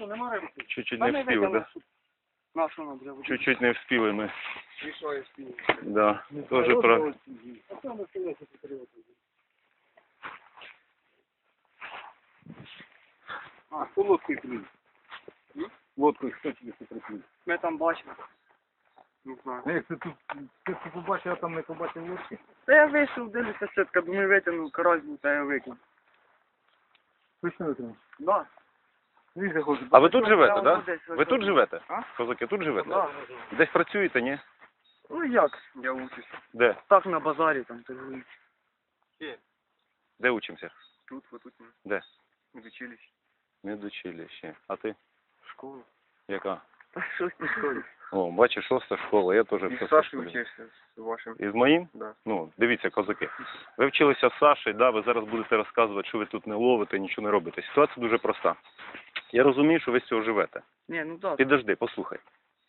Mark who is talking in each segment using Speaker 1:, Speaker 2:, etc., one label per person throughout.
Speaker 1: що, нема риби?
Speaker 2: Чуть-чуть не встигли, да?
Speaker 1: Нашу нам треба.
Speaker 2: Чуть-чуть не встигли ми.
Speaker 1: Рішає спільно.
Speaker 2: Да. Тоже про...
Speaker 1: А це ми стілися патріоти. А, хто лодкою плюс? Лодкою хто тебе приплюс? Ми там бачимо. Не знаю.
Speaker 3: Як ти тут, ти тут побачив, а там не побачив лодки?
Speaker 1: Та я вийшов, дивлюся сітка, думаю, витягнув, карась був, та я викинув.
Speaker 3: Точно викинув?
Speaker 1: Да.
Speaker 2: А ви тут живете, так? Да? Ви тут живете?
Speaker 1: А?
Speaker 2: Козаки, тут живете?
Speaker 1: Да.
Speaker 2: Десь працюєте, ні?
Speaker 1: Ну як? Я учусь.
Speaker 2: Де?
Speaker 1: Так на базарі там торгую.
Speaker 2: Де учимося?
Speaker 1: Тут, вот тут.
Speaker 2: Де?
Speaker 1: В училищі.
Speaker 2: Медучилище. А ти?
Speaker 1: Школа.
Speaker 2: Яка?
Speaker 1: Не школі.
Speaker 2: О, бачиш, шоста школа, я теж
Speaker 1: І
Speaker 2: в
Speaker 1: з
Speaker 2: шостій
Speaker 1: вчився з вашим.
Speaker 2: І з моїм?
Speaker 1: Да.
Speaker 2: Ну, дивіться, козаки. Ви вчилися з Сашею, да, ви зараз будете розказувати, що ви тут не ловите, нічого не робите. Ситуація дуже проста. Я розумію, що ви з цього живете.
Speaker 1: Ні, ну так.
Speaker 2: Підожди, послухай.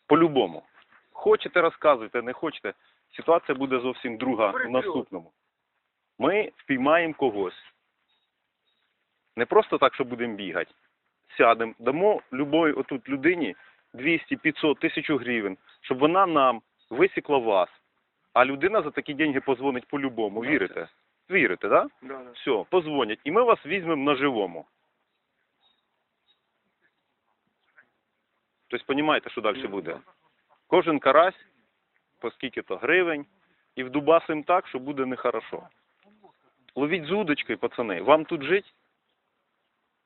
Speaker 2: По-любому. Хочете розказуйте, не хочете. Ситуація буде зовсім друга в наступному. Ми впіймаємо когось. Не просто так, що будемо бігати. Сядемо, дамо любої отут людині 200, 500, 1000 гривень, щоб вона нам висікла вас. А людина за такі деньги позвонить по-любому. Вірите? Вірите, так? Да?
Speaker 1: Да, да.
Speaker 2: Все, позвонять. І ми вас візьмемо на живому. Тобто, розумієте, що далі буде? Кожен карась, по скільки-то гривень, і вдубасим так, що буде нехорошо. Ловіть з удочкою, пацани. Вам тут жить?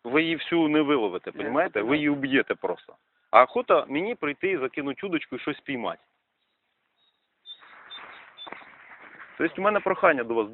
Speaker 2: Ви її всю не виловите, розумієте? Ви її уб'єте просто. А охота мені прийти і закинути удочку і щось піймати. Тобто, у мене прохання до вас.